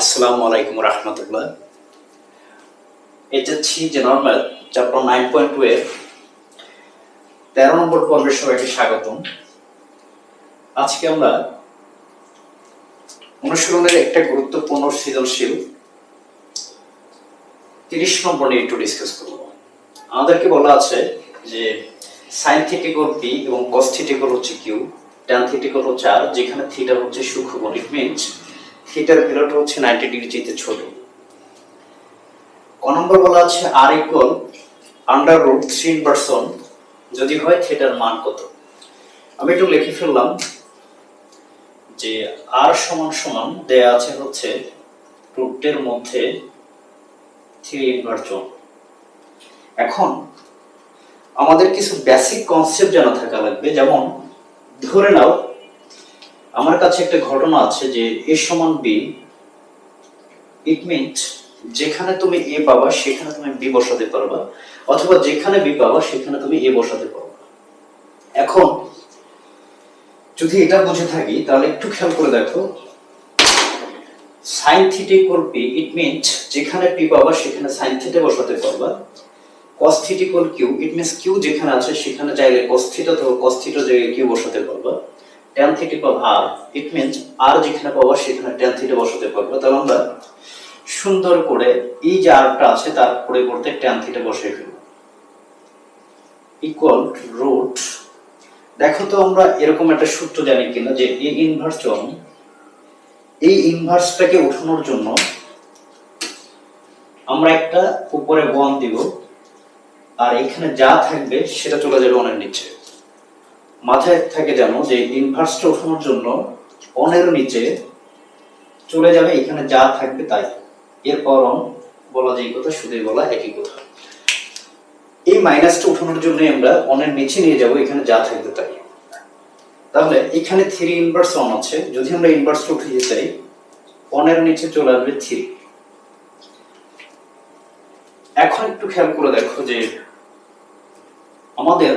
আসসালামু আলাইকুম রহমতুল্লাহ। General math chapter nine point two এর তেরো নম্বর পর্বের সবাইকে স্বাগতম। আজকে আমরা অনুশীলনের একটা গুরুত্বপূর্ণ সৃজনশীল তিরিশ নম্বর নিয়ে একটু ডিসকাস করব। আমাদেরকে বলা আছে যে সাইন থিটিকল এবং কস থিটিকল হচ্ছে কিউ ট্যান থিটিকল হচ্ছে আর যেখানে থিটা হচ্ছে সূক্ষ্ম ইট মিনস থিটার ভ্যালুটা হচ্ছে নাইনটি ডিগ্রি চাইতে ছোট। ক নম্বর বলা আছে আর equal under root three inversion যদি হয় থিটার মান কত? আমি একটু লিখে ফেললাম যে আর সমান সমান দেয়া আছে হচ্ছে রুটের মধ্যে থ্রি ইনভার্সন এখন আমাদের কিছু বেসিক কনসেপ্ট জানা থাকা লাগবে, যেমন ধরে নাও আমার কাছে একটা ঘটনা আছে যে এ সমান বি ইট মিনস যেখানে তুমি এ পাবা, সেখানে তুমি বি বসাতে পারবা, অথবা যেখানে বি পাবা, সেখানে তুমি এ বসাতে পারবা। এখন, যদি এটা বুঝে থাকি, তাহলে একটু খেয়াল করে দেখো। Sine theta equal P it means যেখানে পি পাবা, সেখানে সাইন থিটা বসাতে পারবা। Cos theta equal Q it means Q যেখানে আছে, সেখানে চাইলে cos থিটা তো cos থিটা জায়গায় কিউ বসাতে পারবা। Tan theta R it means R যেখানে পাবা সেখানে tan থিটা বসাতে পারবা। তাহলে আমরা সুন্দর করে এই যে আরটা আছে, তার পরিবর্তে tan থিটা বসিয়ে ফেলব। ইকুয়াল রুট দেখো তো আমরা এরকম একটা সূত্র জানি কিনা যে এ ইনভার্স ওয়ান এই ইনভার্সটাকে উঠানোর জন্য আমরা একটা উপরে ওয়ান দিব, আর এখানে যা থাকবে সেটা চলে যাবে অনেক নিচে। মাথায় থাকে জানো যে ইনভার্সটা ওঠানোর জন্য অনের নিচে চলে যাবে, এখানে যা থাকবে তাই। এরপর অন বলা যে কথা শুধুই বলা একই কথা। এই মাইনাসটা উঠানোর জন্য আমরা অনের নিচে নিয়ে যাব, এখানে যা থাকবে তাই। তাহলে এখানে থ্রি ইনভার্স অন আছে। যদি আমরা ইনভার্সটা উঠিয়ে চাই অনের নিচে চলে আসবে থ্রি এখন একটু খেয়াল করে দেখো যে আমাদের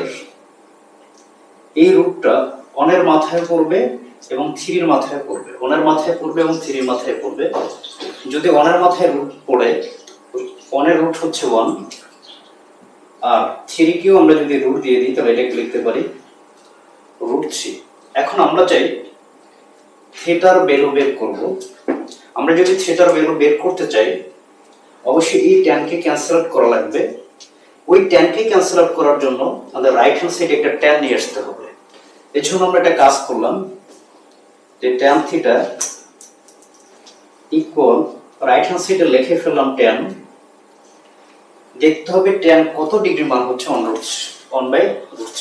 এই রূপটা অনের মাথায় পড়বে এবং থ্রির মাথায় পড়বে। অনের মাথায় পড়বে এবং থ্রির মাথায় পড়বে। যদি অনের মাথায় রুট পড়ে অনের রুট হচ্ছে ওয়ান আর থ্রিকেও আমরা যদি রুট দিয়ে দিই, তাহলে এটাকে লিখতে পারি রুট থ্রি এখন আমরা চাই থিয়েটার ভ্যালু বের করব। আমরা যদি থিয়েটার ভ্যালু বের করতে চাই, অবশ্যই এই ট্যানকে ক্যান্সেল আউট করা লাগবে। ওই ট্যানকে ক্যান্সেল আউট করার জন্য আমাদের রাইট হ্যান্ড সাইডে একটা ট্যান নিয়ে আসতে হবে। এর আমরা একটা কাজ করলাম যে tan theta equal right hand সাইডে লিখে ফেললাম ট্যান দেখতে হবে ট্যান কত ডিগ্রি মান হচ্ছে one root one by root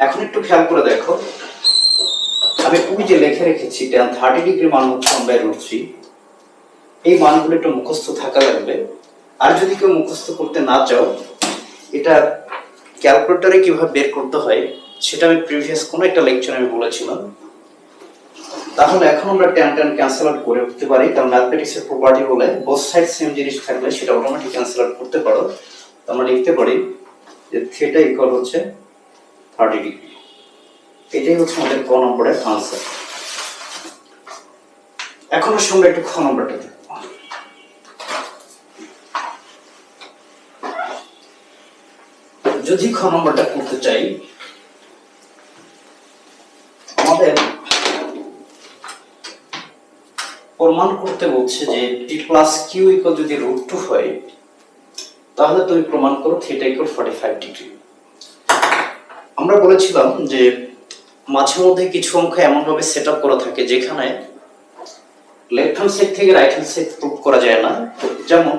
এখন একটু খেয়াল করে দেখো। আমি ওই যে লিখে রেখেছি ট্যান থার্টি ডিগ্রি মান হচ্ছে অন বাই রুট এই মানগুলো একটু মুখস্থ থাকা লাগবে। আর যদি কেউ মুখস্থ করতে না চাও, এটা ক্যালকুলেটরে কীভাবে বের করতে হয় সেটা আমি প্রিভিয়াস কোনো একটা লেকচার আমি বলেছিলাম। তাহলে এখন আমরা ট্যান ট্যান ক্যান্সেল আউট করে উঠতে পারি, কারণ ম্যাথমেটিক্সের প্রপার্টি বলে বোথ সাইড সেম জিনিস থাকলে সেটা অটোমেটিক ক্যান্সেল আউট করতে পারো। তো আমরা লিখতে পারি যে থিটা ইকুয়াল হচ্ছে থার্টি ডিগ্রি এটাই হচ্ছে আমাদের ক নম্বরের আনসার এখন আসলে আমরা একটু খ নম্বরটা যদি খ নম্বরটা করতে চাই আমাদের প্রমাণ করতে বলছে যে পি প্লাস কিউ ইকুয়াল যদি রুট টু হয়, তাহলে তুমি প্রমাণ করো theta equal forty five degree আমরা বলেছিলাম যে মাঝে মধ্যে কিছু অঙ্ক এমনভাবে সেট আপ করা থাকে যেখানে লেফট হ্যান্ড সাইড থেকে রাইট হ্যান্ড সাইড প্রুভ করা যায় না। যেমন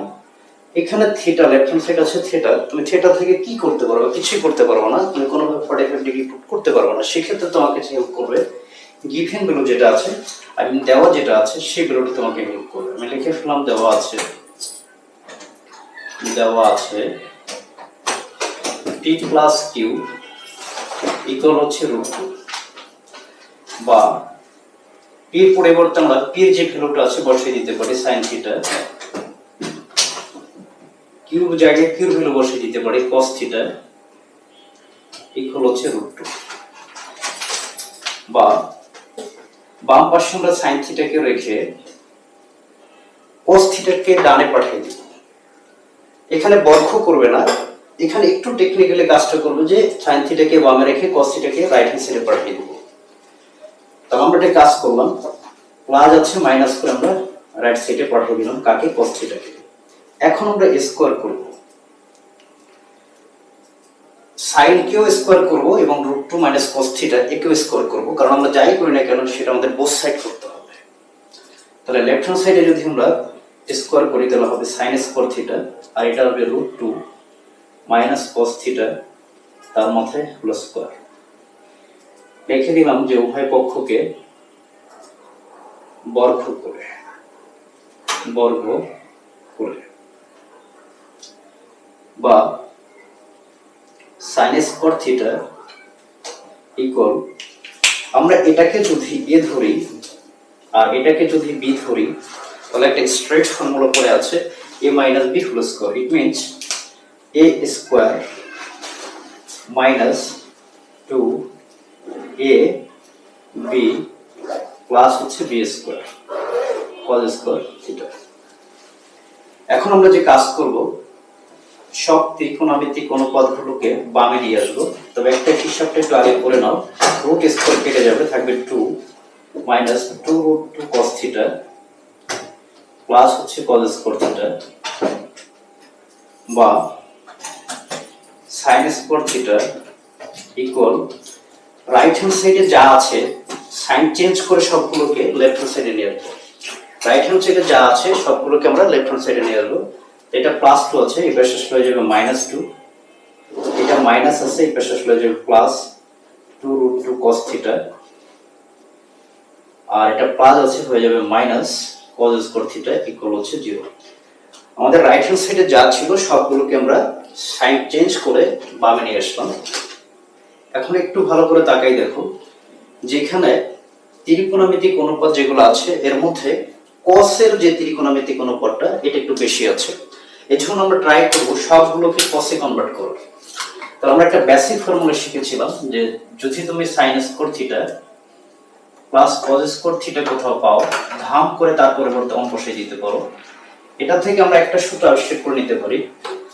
এখানে থিটা লেফট হ্যান্ড সাইড আছে থিটা তুমি থিটা থেকে কি করতে পারবে? কিছুই করতে পারবে না। তুমি কোনোভাবে ফর্টি ফাইভ ডিগ্রি প্রুভ করতে পারবে না। সেক্ষেত্রে তোমাকে হেল্প করবে গিভেন ভ্যালু যেটা আছে আর দেওয়া যেটা আছে, সেই ভ্যালুটা তোমাকে হেল্প করবে। আমি লিখে ফেললাম, দেওয়া আছে। দেওয়া আছে। পি প্লাস কিউ ইকুয়াল হচ্ছে রুট টু বা পির পরিবর্তে আমরা পির যে ভ্যালুটা আছে, বসিয়ে দিতে পারি সাইন থিটা কিউব জায়গায় কিউর ভ্যালু বসিয়ে দিতে পারি কস থিটা ইকুয়াল হচ্ছে রুট টু বা বাম পাশে আমরা সাইন থিটাকে রেখে cos থিটাকে ডানে পাঠিয়ে দিব। এখানে বর্গ করবে না। এখানে একটু টেকনিক্যালি কাজটা করব যে সাইন থিটাকে বামে রেখে cos থিটাকে রাইট হ্যান্ড সাইডে পাঠিয়ে দেবো। তাহলে আমরা এটা কাজ করলাম। প্লাস আছে মাইনাস করে আমরা রাইট সাইডে পাঠিয়ে দিলাম। কাকে? cos থিটাকে এখন আমরা স্কোয়ার করব। সাইন কেও স্কোয়ার করব এবং root two minus cos theta একেও স্কোয়ার করব। কারণ আমরা যাই করি না কেন, সেটা আমাদের বোথ সাইড করতে হবে। তাহলে লেফট হ্যান্ড সাইডে যদি আমরা স্কোয়ার করি, তাহলে হবে সাইন স্কোয়ার থিটা আর এটা হবে root two minus cos theta তার মাথায় হলো স্কোয়ার লিখে দিলাম যে উভয় পক্ষকে বর্গ করে। বর্গ করে। বা সাইন স্কোয়ার থিটা ইকুয়াল আমরা এটাকে যদি এ ধরি আর এটাকে যদি বি ধরি, তাহলে একটা স্ট্রেট ফর্মুলা পড়ে আছে A minus B whole square it means A square minus two A B plus হচ্ছে B square cos square theta এখন আমরা যে কাজ করব সব ত্রিকোণামিতিক অনুপাতগুলোকে বামে নিয়ে আসব। তবে একটা হিসাবটা একটু আগে করে নাও। রুট স্কোয়ার কেটে যাবে, থাকবে two minus two root two cos theta plus হচ্ছে কজ স্কোয়ার থিটা বা sine square theta equal right hand সাইডে যা আছে সাইন চেঞ্জ করে সবগুলোকে লেফট হ্যান্ড সাইডে নিয়ে আসব। রাইট হ্যান্ড সাইডে যা আছে, সবগুলোকে আমরা লেফট হ্যান্ড সাইডে নিয়ে আসব। এটা প্লাস টু আছে, এই পাশে আসলে হয়ে যাবে মাইনাস টু এটা মাইনাস আছে, এই পাশে আসলে হয়ে যাবে plus two root two cos theta আর এটা প্লাস আছে, হয়ে যাবে minus cos square theta equal হচ্ছে জিরো আমাদের রাইট হ্যান্ড সাইডে যা ছিল, সবগুলোকে আমরা সাইন চেঞ্জ করে বামে নিয়ে আসলাম। এখন একটু ভালো করে তাকাই দেখো। যেখানে ত্রিকোণমিতিক অনুপাত যেগুলো আছে, এর মধ্যে কসের যে ত্রিকোণমিতিক অনুপাতটা, এটা একটু বেশি আছে। এই আমরা ট্রাই করব সবগুলোকে কসে কনভার্ট করব তাহলে আমরা একটা বেসিক ফর্মুলা শিখেছিলাম যে যদি তুমি sine square theta plus cos square theta কোথাও পাও, ধাম করে তার পরিবর্তে অঙ্ক বসিয়ে দিতে পারো। এটা থেকে আমরা একটা সূত্র আবিষ্কার করে নিতে পারি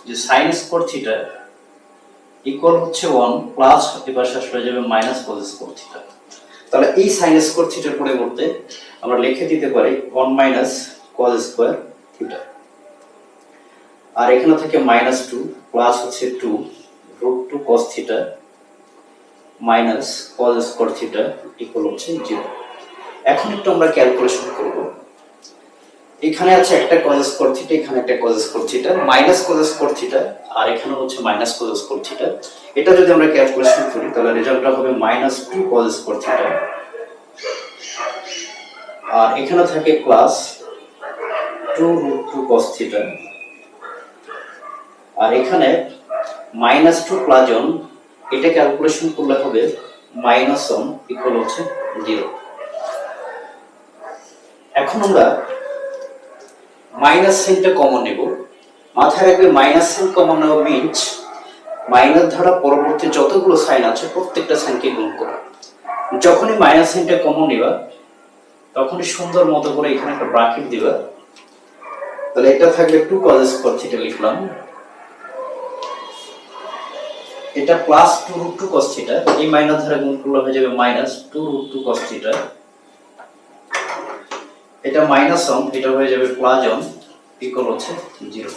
যে সাইন স্কোয়ার থিটা ইকুয়াল হচ্ছে ওয়ান প্লাস এবার শেষ হয়ে যাবে মাইনাস কজ স্কোয়ার থিটা তাহলে এই সাইন স্কোয়ার থিটার পরিবর্তে আমরা লিখে দিতে পারি one minus cos square theta আর এখানে থেকে মাইনাস টু প্লাস হচ্ছে two root two cos theta minus cos square theta equal হচ্ছে জিরো এখন একটু আমরা ক্যালকুলেশন করব। এখানে আছে একটা কজ স্কোয়ার থিটা এখানে একটা cos square theta minus cos square theta আর এখানে হচ্ছে মাইনাস কজ স্কোয়ার থিটা এটা যদি আমরা ক্যালকুলেশন করি, তাহলে রেজাল্টটা হবে minus two cos square theta আর এখানে থাকে plus two root two cos theta আর এখানে মাইনাস টু প্লাস ওয়ান এটা ক্যালকুলেশন করলে হবে মাইনাস ওয়ান ইকুয়াল হচ্ছে জিরো এখন আমরা মাইনাস সাইনটা কমন নেব। মাথায় রাখবে মাইনাস সাইন কমন নেওয়া মিনস মাইনাস ধারা পরবর্তী যতগুলো সাইন আছে প্রত্যেকটা সাইনকে গুণ করা। যখনই মাইনাস সাইনটা কমন নিবা, তখনই সুন্দর মতো করে এখানে একটা ব্রাকেট দিবা। তাহলে এটা থাকলে টু কজ স্কোয়ার থিটা লিখলাম। এটা plus two root two cos theta এই মাইনাস ধারা গুণ করলে হয়ে যাবে minus two root two cos theta এটা মাইনাস অন এটা হয়ে যাবে প্লাস অন ইকুয়াল হচ্ছে জিরো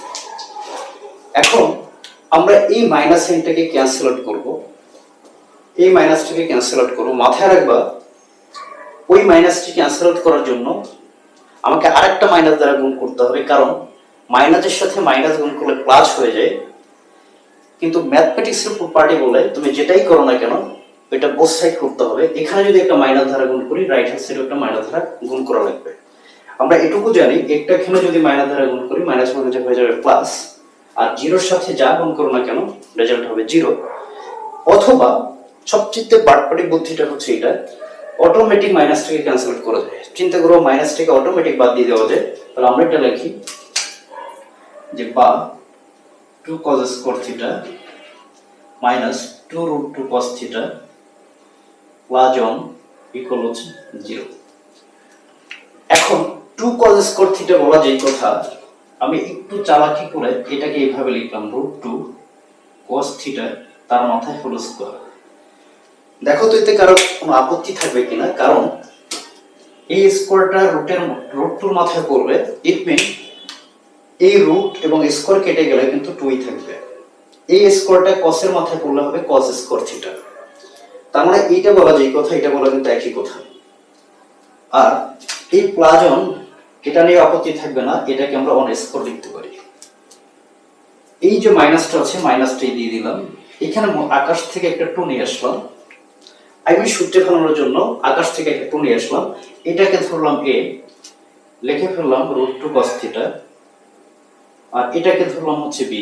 এখন আমরা এই মাইনাস সাইনটাকে ক্যান্সেল আউট করব। এই মাইনাসটাকে ক্যান্সেল আউট করব। মাথায় রাখবা, ওই মাইনাসটি ক্যান্সেল আউট করার জন্য আমাকে আরেকটা মাইনাস দ্বারা গুণ করতে হবে। কারণ মাইনাসের সাথে মাইনাস গুণ করলে প্লাস হয়ে যায়। কিন্তু ম্যাথমেটিক্সের প্রপার্টি বলে তুমি যেটাই করো না কেন এটা বোথ সাইড করতে হবে। এখানে যদি একটা মাইনাস ধারা গুণ করি রাইট হ্যান্ড সাইডে একটা মাইনাস ধারা গুণ করা লাগবে। আমরা এটুকু জানি, একটা এখানে যদি মাইনাস ধারা গুণ করি মাইনাস মাইনাস হয়ে যাবে প্লাস আর জিরোর সাথে যা গুণ করো না কেন রেজাল্ট হবে জিরো অথবা সবচেয়ে বাটপাটি বুদ্ধিটা হচ্ছে এটা অটোমেটিক মাইনাসটাকে ক্যান্সেল করে দেয়। চিন্তা করো মাইনাসটাকে অটোমেটিক বাদ দিয়ে দেওয়া যায়, তাহলে আমরা এটা লিখি যে বা two cos square theta minus two root two cos theta plus one equal হচ্ছে জিরো এখন টু কজ স্কোয়ার থিটা বলা যেই কথা, আমি একটু চালাকি করে এটাকে এইভাবে লিখলাম রুট টু কস থিটা তার মাথায় হলো স্কোয়ার দেখো তো এতে কারও কোনো আপত্তি থাকবে কিনা? কারণ এই স্কোয়ারটা রুটের রুট টুর মাথায় পড়বে ইট মিন এই রুট এবং স্কোর কেটে গেলে কিন্তু টুই থাকবে। এই স্কোরটা কসের মাথায় পড়লে হবে কস স্কোর থিটা তার মানে এইটা বলা যেই কথা, এটা বলা কিন্তু একই কথা। আর এই প্লাজন এটা নিয়ে আপত্তি থাকবে না, এটাকে আমরা অন স্কোর লিখতে পারি। এই যে মাইনাসটা আছে মাইনাসটাই দিয়ে দিলাম। এখানে আকাশ থেকে একটা টু নিয়ে আসলাম। আমি সূত্রে ফেলানোর জন্য আকাশ থেকে একটা টু নিয়ে আসলাম। এটাকে ধরলাম এ লিখে ফেললাম রুট টু কস থিটা আর এটাকে ধরলাম হচ্ছে বি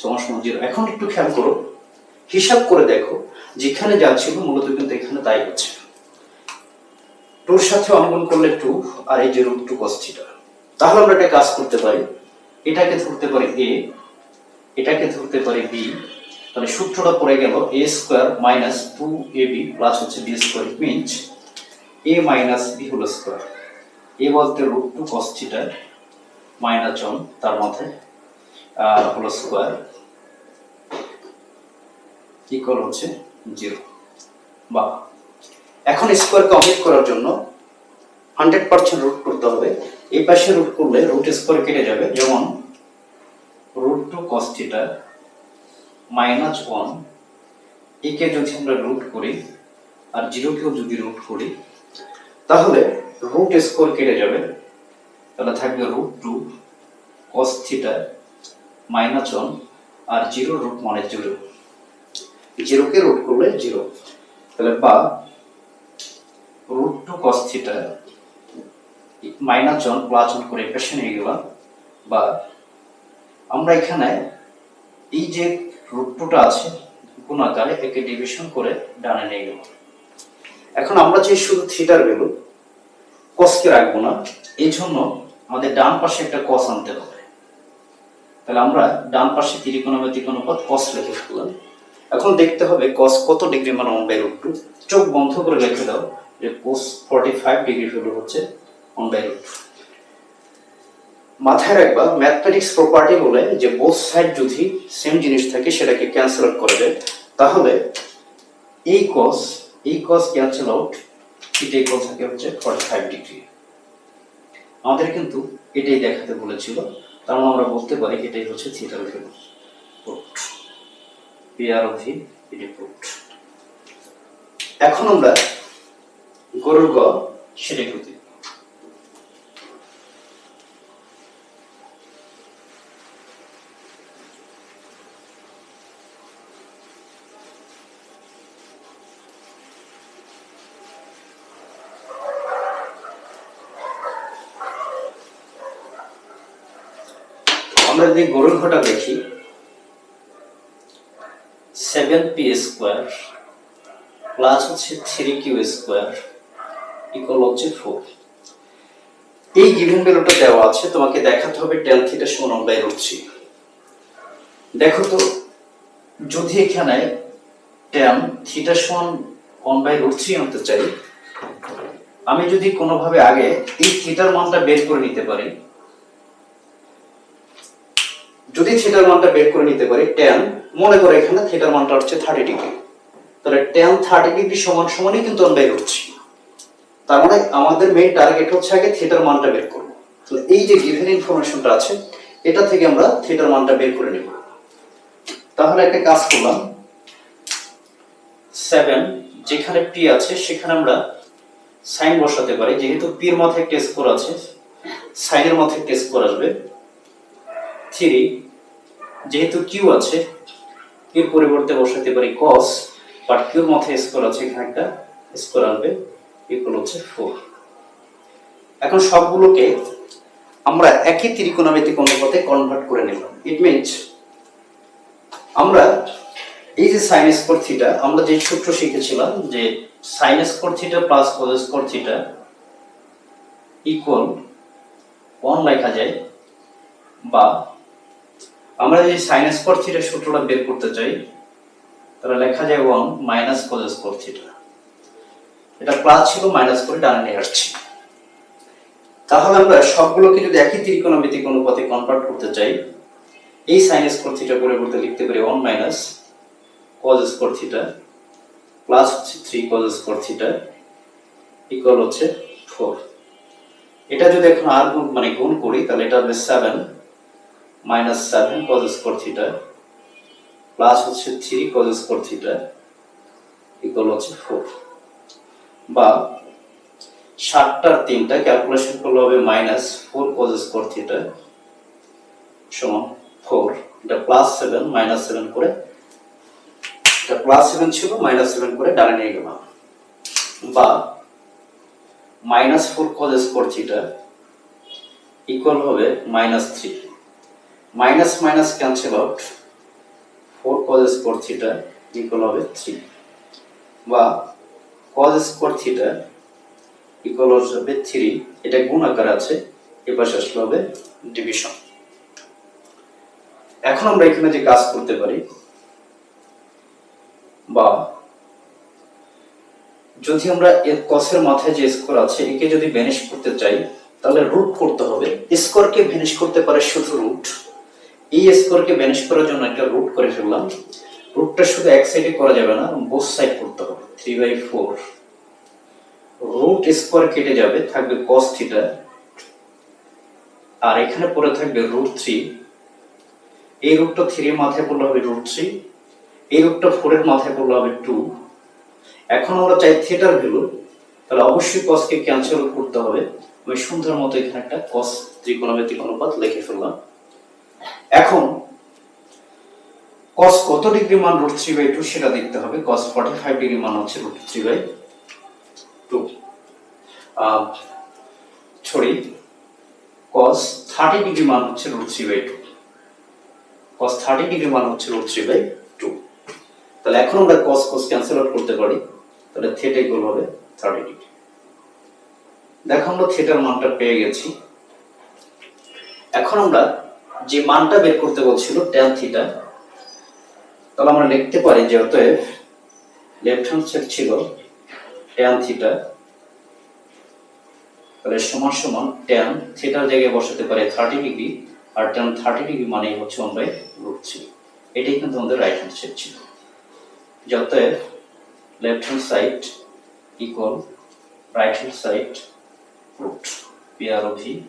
সমান সমান জিরো। এখন একটু খেয়াল করো। হিসাব করে দেখো, যেখানে যা ছিল মূলত কিন্তু এখানে তাই হচ্ছে। টুর সাথে অঙ্কন করলে টু, আর এই যে রুট টু কস থিটা। তাহলে আমরা একটা কাজ করতে পারি। এটাকে ধরতে পারি এ, এটাকে ধরতে পারি বি। তাহলে সূত্রটা পড়ে গেল A square minus two A B plus হচ্ছে B square means A minus B হলো স্কোয়ার এ বলতে root two cos theta minus জন তার মধ্যে আর হলো স্কোয়ার। ইকুয়াল হচ্ছে? জিরো। বা এখন স্কোয়ার কমপ্লিট করার জন্য হান্ড্রেড পার্সেন্ট রুট করতে হবে। এই পাশে রুট করলে রুট স্কোয়ার কেটে যাবে। যেমন root two cos theta minus one একে যদি আমরা রুট করি আর জিরোকেও যদি রুট করি, তাহলে রুট স্কোয়ার কেটে যাবে। তাহলে থাকবে root two cos theta minus one আর জিরো রুট মানে জিরো জিরোকে রুট করলে জিরো তাহলে বা root two cos theta minus one plus one করে পেশে নিয়ে গেলাম। বা আমরা এখানে এই যে রুট টুটা আছে গুণ আকারে একে ডিভিশন করে ডানে নিয়ে গেলাম। এখন আমরা যে শুধু থিটার ভ্যালু কসকে রাখব না এই জন্য আমাদের ডান পাশে একটা কস আনতে হবে। তাহলে আমরা ডান পাশে ত্রিকোণমিতিক অনুপাত কস লিখে ফেললাম। এখন দেখতে হবে কস কত ডিগ্রি মানে ওয়ান বাই রুট টু চোখ বন্ধ করে লিখে দাও যে cos forty five degree value হচ্ছে ওয়ান বাই রুট মাথায় রাখবা ম্যাথমেটিক্স প্রপার্টি বলে যে বোথ সাইড যদি সেম জিনিস থাকে, সেটাকে ক্যান্সেল আউট করে দেয় তাহলে এই কস এই কস ক্যান্সেল আউট এটা ইকুয়াল থাকে হচ্ছে ফর্টি ফাইভ ডিগ্রি। আমাদের কিন্তু এটাই দেখাতে বলেছিল। মানে আমরা বলতে পারি এটাই হচ্ছে থিটার পুট পিআর অফ ভি রিপোর্ট এখন আমরা গরুর গ সেটা করতে আমরা যদি গরুর ঘটা দেখি। সেভেন পি স্কোয়ার প্লাস হচ্ছে থ্রি কিউ স্কোয়ার ইকুয়াল হচ্ছে ফোর এই গিভেন ভ্যালুটা দেওয়া আছে, তোমাকে দেখাতে হবে টেন থিটা সমান ওয়ান বাই রুট থ্রি। দেখো তো, যদি এখানে টেন থিটা সমান ওয়ান বাই রুট থ্রি আনতে চাই, আমি যদি কোনোভাবে আগে এই থিটার মানটা বের করে নিতে পারি যদি থিটার মানটা বের করে নিতে পারি টেন মনে করে এখানে থিটার মানটা হচ্ছে থার্টি ডিগ্রি তাহলে টেন থার্টি ডিগ্রি সমান সমানই কিন্তু আমরা বের করছি। তার মানে আমাদের মেইন টার্গেট হচ্ছে আগে থিটার মানটা বের করব। তাহলে এই যে গিভেন ইনফরমেশনটা আছে, এটা থেকে আমরা থিটার মানটা বের করে নেব। তাহলে একটা কাজ করলাম। সেভেন যেখানে পি আছে, সেখানে আমরা সাইন বসাতে পারি। যেহেতু পির মাথায় একটা স্কোর আছে সাইনের মাথায় একটা স্কোর আসবে। থ্রি যেহেতু কিউ আছে কিউর পরিবর্তে বসাতে পারি কস বাট কিউর মাথায় স্কোর আছে, এখানে একটা স্কোর আসবে ইকুয়াল হচ্ছে ফোর এখন সবগুলোকে আমরা একই ত্রিকোণমিতিক অনুপাতে কনভার্ট করে নিলাম। ইট মিনস আমরা এই যে সাইন স্কোর থিটা আমরা যে সূত্র শিখেছিলাম যে sine square theta plus cos square theta equal one লেখা যায় বা আমরা যদি সাইন স্কোর থিটা সূত্রটা বের করতে চাই, তাহলে লেখা যায় one minus cos square theta এটা প্লাস ছিল মাইনাস করে ডানে নিয়ে আসছি। তাহলে আমরা সবগুলোকে যদি একই ত্রিকোণমিতিক অনুপাতে কনভার্ট করতে চাই, এই সাইন স্কোয়ার থিটা পরিবর্তে লিখতে পারি one minus cos square theta plus হচ্ছে three cos square theta equal হচ্ছে ফোর এটা যদি এখন আর গুণ মানে গুণ করি, তাহলে এটা হবে seven minus seven cos square theta plus হচ্ছে three cos square theta equal হচ্ছে ফোর বা ষাটটার তিনটা ক্যালকুলেশন করলে হবে minus four cos square theta সমান ফোর এটা প্লাস সেভেন মাইনাস সেভেন করে এটা প্লাস সেভেন ছিল মাইনাস সেভেন করে ডানে নিয়ে গেলাম। বা minus four cos square theta equal হবে minus three minus minus cancel out four cos square theta equal হবে থ্রি বা কজ স্কোয়ার থিটা ইকুয়াল হবে থ্রি এটা গুণ আকার আছে, এ পাশে আসলে হবে ডিভিশন এখন আমরা এখানে যে কাজ করতে পারি, বা যদি আমরা এর কসের মাথায় যে স্কোর আছে, একে যদি ভ্যানিশ করতে চাই, তাহলে রুট করতে হবে। স্কোরকে ভ্যানিশ করতে পারে শুধু রুট এই স্কোরকে ভ্যানিশ করার জন্য একটা রুট করে ফেললাম। রুটটা শুধু এক সাইডে করা যাবে না বোথ সাইড করতে হবে। Three by four root square কেটে যাবে, থাকবে কস থিটা আর এখানে পড়ে থাকবে রুট থ্রি এই রুটটা থ্রির মাথায় পড়লে হবে রুট থ্রি এই রুটটা ফোরের মাথায় পড়লে হবে টু এখন আমরা চাই থিয়েটার ভ্যালু তাহলে অবশ্যই কসকে ক্যান্সেল করতে হবে। আমি সুন্দর মতো এখানে একটা কস ত্রিকোণমিতিক অনুপাত লিখে ফেললাম। এখন কস কত ডিগ্রি মান রুট থ্রি বাই টু সেটা দেখতে হবে। কস ফর্টি ফাইভ ডিগ্রি মান হচ্ছে root three by two sorry cos thirty degree মান হচ্ছে root three by two cos thirty degree মান হচ্ছে রুট থ্রি বাই টু তাহলে এখন আমরা কস কস ক্যান্সেল আউট করতে পারি। তাহলে থেটা ইকুয়াল হবে থার্টি ডিগ্রি দেখো আমরা থেটার মানটা পেয়ে গেছি। এখন আমরা যে মানটা বের করতে বলছিল ট্যান থিটা তাহলে আমরা লিখতে পারি যে অতএব লেফট হ্যান্ড সাইড ছিল ট্যান থিটা তাহলে সমান সমান ট্যান থিটার জায়গায় বসাতে পারে থার্টি ডিগ্রি আর ট্যান থার্টি ডিগ্রি মানেই হচ্ছে বাই রুট থ্রি এটাই কিন্তু আমাদের রাইট হ্যান্ড সাইড ছিল। যাতে left hand side equal right hand side root P আর ভি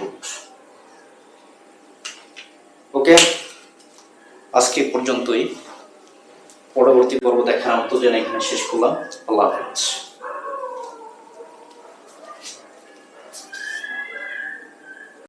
রুট ওকে আজকে পর্যন্তই। পরবর্তী পর্ব দেখার মতো যেন এখানে শেষ করলাম। আল্লাহ হাফেজ।